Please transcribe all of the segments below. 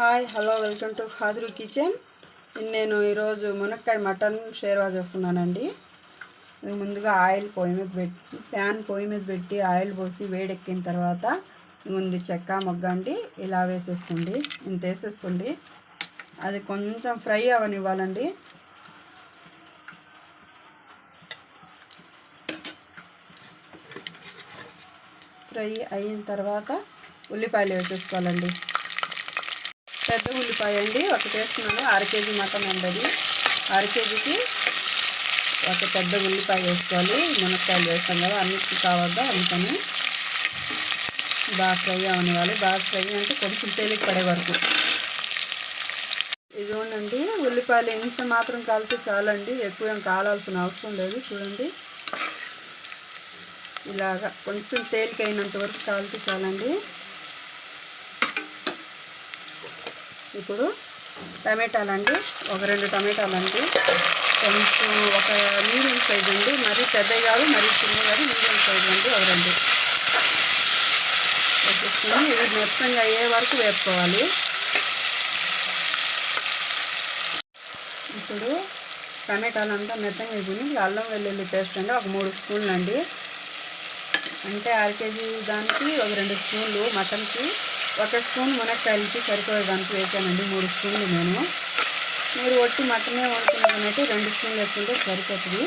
Hi hello welcome to Khadar kitchen. నేను ఈరోజు మునక్కాయ మటన్ షేర్వా చేస్తున్నానండి. ముందుగా ఆయిల్ పొయ్యి మీద పెట్టి ప్యాన్ పొయ్యి మీద పెట్టి ఆయిల్ పోసి వేడెక్కిన తర్వాత ముందు చెక్క మొగ్గండి ఇలా వేసేసుకోండి. ఇంత వేసేసుకోండి. అది కొంచెం ఫ్రై అవనివ్వాలండి. ఫ్రై అయిన తర్వాత ఉల్లిపాయలు వేసేసుకోవాలండి. పెద్ద ఉల్లిపాయ అండి ఒకటి వేస్తున్నాను అర కేజీ మటన్ అండి అది అర కేజీకి ఒక పెద్ద ఉల్లిపాయ వేసుకోవాలి. మునక్కాయలు వేస్తాం కదా అన్నిటికి కావద్దా అందుకని బాగా ఫ్రై అవనివ్వాలి. బాగా ఫ్రై అంటే కొంచెం తేలిక పడే వరకు. ఇదిగోనండి ఉల్లిపాయలు ఇంత మాత్రం కాలితే చాలండి. ఎక్కువ ఏం కాలాల్సిన అవసరం లేదు. చూడండి. ఇలాగా కొంచెం తేలికైనంత వరకు కాలితే చాలండి. ఇప్పుడు టమాటాలండి ఒక రెండు టమాటాలండి. కొంచెం ఒక మీడియం సైజ్ అండి మరీ పెద్దవి కాదు మరీ చిన్న కాదు మీడియం సైజ్ అండి ఒక రెండు. వేసేసుకొని ఇవి మొత్తంగా అయ్యే వరకు వేసుకోవాలి ఇప్పుడు టమాటాలంతా మెత్తంగా వేసుకుని అల్లం వెల్లుల్లి పేస్ట్ అండి ఒక మూడు స్పూన్లు అండి అంటే అర కేజీ దానికి ఒక రెండు స్పూన్లు మటన్కి ఒక స్పూన్ మునక్కాయలకి సరిపోయేదానికి వేసానండి. మూడు స్పూన్లు నేను. మీరు ఒట్టి మటనే వండుకున్నానంటే రెండు స్పూన్లు వేసుకుంటే సరిపోతుంది.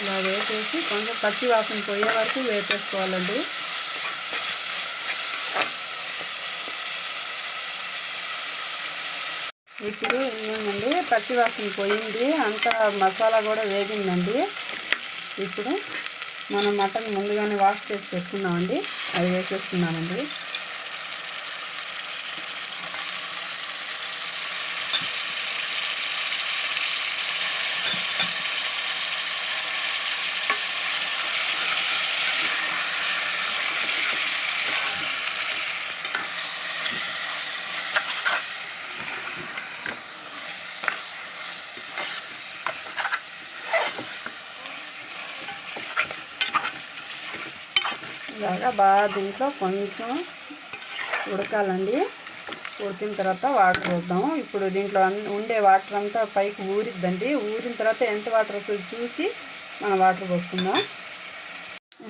ఇలా వేసేసి కొంచెం పచ్చి వాసన పోయే వరకు వేపేసుకోవాలండి. ఇప్పుడు ఏమండి? పచ్చి వాసన పోయింది. అంతా మసాలా కూడా వేగిందండి. ఇప్పుడు మనం మటన్ ముందుగానే వాష్ చేసి పెట్టుకున్నామండి. అది వేసేస్తున్నామండి. ఇలాగా బాగా దీంట్లో కొంచెం ఉడకాలండి. ఉడికిన తర్వాత వాటర్ వేద్దాం. ఇప్పుడు దీంట్లో ఉండే వాటర్ అంతా పైకి ఊరిద్దండి. ఊరిన తర్వాత ఎంత వాటర్ వస్తుంది చూసి మనం వాటర్ పోసుకుందాం.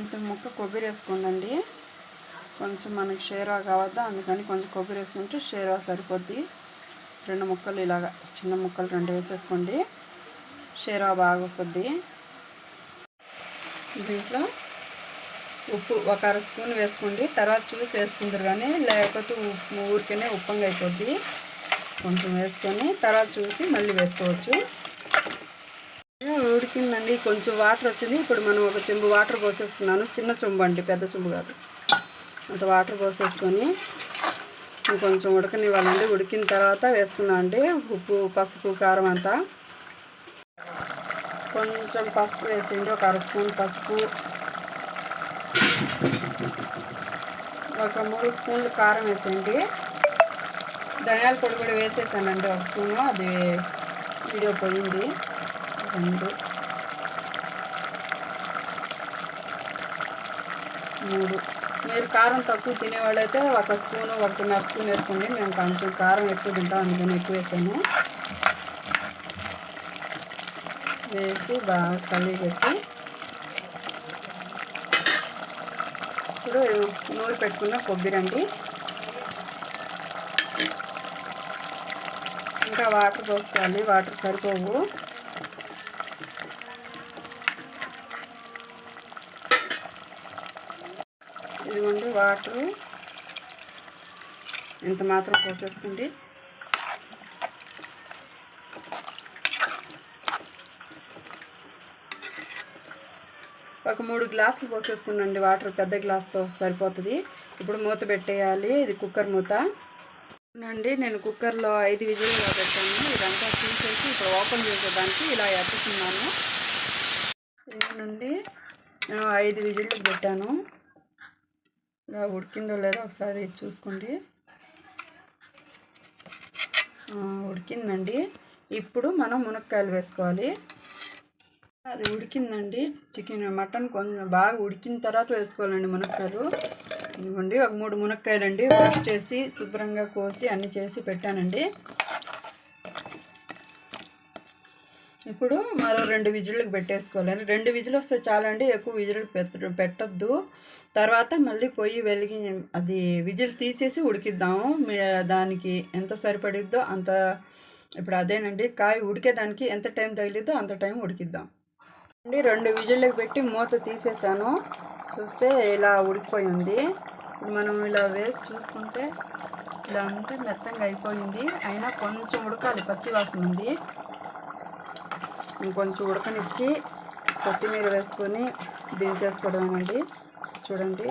ఇంత ముక్క కొబ్బరి వేసుకోండి కొంచెం మనకి షేరా కావద్దా? అందుకని కొంచెం కొబ్బరి వేసుకుంటే షేరా సరిపోద్ది. రెండు ముక్కలు ఇలాగా చిన్న ముక్కలు రెండు వేసేసుకోండి. షేరా బాగా వస్తుంది. దీంట్లో ఉప్పు ఒక అర స్పూన్ వేసుకోండి. తర్వాత చూసి వేసుకుంటారు కానీ లేకపోతే ఉప్పు ఊరికనే ఉప్పంగా అయిపోద్ది. కొంచెం వేసుకొని తర్వాత చూసి మళ్ళీ వేసుకోవచ్చు. ఉడికిందండి. కొంచెం వాటర్ వచ్చింది. ఇప్పుడు మనం ఒక చెంబు వాటర్ పోసేస్తున్నాను. చిన్న చెంబు అండి పెద్ద చెంబు కాదు. అంత వాటర్ పోసేసుకొని కొంచెం ఉడకనివ్వాలండి. ఉడికిన తర్వాత వేసుకున్నాం అండి ఉప్పు పసుపు కారం అంతా. కొంచెం పసుపు వేసింది ఒక అర స్పూన్ పసుపు. ఒక మూడు స్పూన్లు కారం వేసేయండి. ధనియాల పొడి కూడా వేసేసానండి. ఒక స్పూను. అది వీడియో పోయింది. రెండు. మూడు. మీరు కారం తక్కువ తినేవాళ్ళైతే ఒక స్పూను ఒకటిన్నర స్పూన్ వేసుకోండి. మేము కొంచెం కారం ఎక్కువ తింటాం అందుకని ఎక్కువ వేసాను. వేసి బాగా కలిగి పెట్టి ఇప్పుడు నూరు పెట్టుకున్న కొబ్బరి అండి. ఇంకా వాటర్ పోసుకోవాలి వాటర్ సరిపోవు. ఇదిగోండి వాటర్. ఇంత మాత్రం పోసేసుకోండి. ఒక మూడు గ్లాసులు పోసేసుకున్నాండి. వాటర్ పెద్ద గ్లాస్తో సరిపోతుంది. ఇప్పుడు మూత పెట్టేయాలి. ఇది కుక్కర్ మూత. అండి నేను కుక్కర్లో ఐదు విజిల్గా పెట్టాను. ఇదంతా తీసేసి ఇప్పుడు ఓపెన్ చేసేదానికి ఇలా ఎత్తుకున్నాను. నుండి ఐదు విజిల్కి పెట్టాను. ఇలా ఉడికిందో లేదో ఒకసారి చూసుకోండి. ఉడికిందండి. ఇప్పుడు మనం మునక్కాయలు వేసుకోవాలి. అది ఉడికిందండి. చికెన్ మటన్ కొంచెం బాగా ఉడికిన తర్వాత వేసుకోవాలండి మునక్కాయలు ఇదిగోండి ఒక మూడు మునక్కాయలండి వాష్ చేసి శుభ్రంగా కోసి అన్ని చేసి పెట్టానండి. ఇప్పుడు మరో రెండు విజిల్కి పెట్టేసుకోవాలండి. రెండు విజిల్ వస్తే చాలండి ఎక్కువ విజిల్ పెట్ట పెట్టద్దు. తర్వాత మళ్ళీ పొయ్యి వెలిగి అది విజిల్ తీసేసి ఉడికిద్దాము. మీ దానికి ఎంత సరిపడిద్దో అంత ఇప్పుడు అదేనండి. కాయ ఉడికేదానికి ఎంత టైం తగిలిద్దో అంత టైం ఉడికిద్దాం. అండి రెండు విజిల్కి పెట్టి మూత తీసేసాను. చూస్తే ఇలా ఉడికిపోయింది మనం ఇలా వేసి చూసుకుంటే ఇలా ఉంటే మెత్తంగా అయిపోయింది. అయినా కొంచెం ఉడకాలి. పచ్చి వాసన ఉంది. ఇంకొంచెం ఉడకనిచ్చి కొత్తిమీర వేసుకొని దించేసుకోవడమేనండి చూడండి.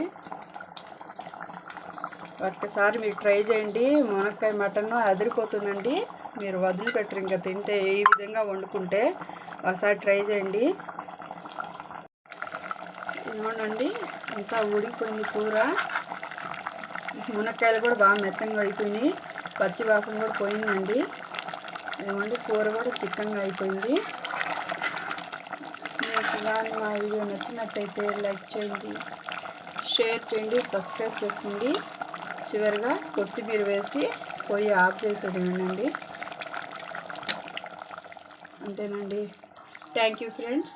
ఒక్కసారి మీరు ట్రై చేయండి. మునక్కాయ మటన్ అదిరిపోతుందండి. మీరు వదిలిపెట్టరు. ఇంకా తింటే ఈ విధంగా వండుకుంటే ఒకసారి ట్రై చేయండి. ఇవ్వండి ఇంకా ఉడికిపోయింది కూర. మునక్కాయలు కూడా బాగా మెత్తంగా అయిపోయినాయి. పచ్చి వాసన కూడా పోయిందండి. ఏమండి కూర కూడా చిక్కన్గా అయిపోయింది. మీకు కానీ మా వీడియో నచ్చినట్టయితే లైక్ చేయండి షేర్ చేయండి సబ్స్క్రైబ్ చేసుకోండి. చివరిగా కొత్తిమీర వేసి పోయి ఆఫ్ చేసేది అంతేనండి. Thank you friends.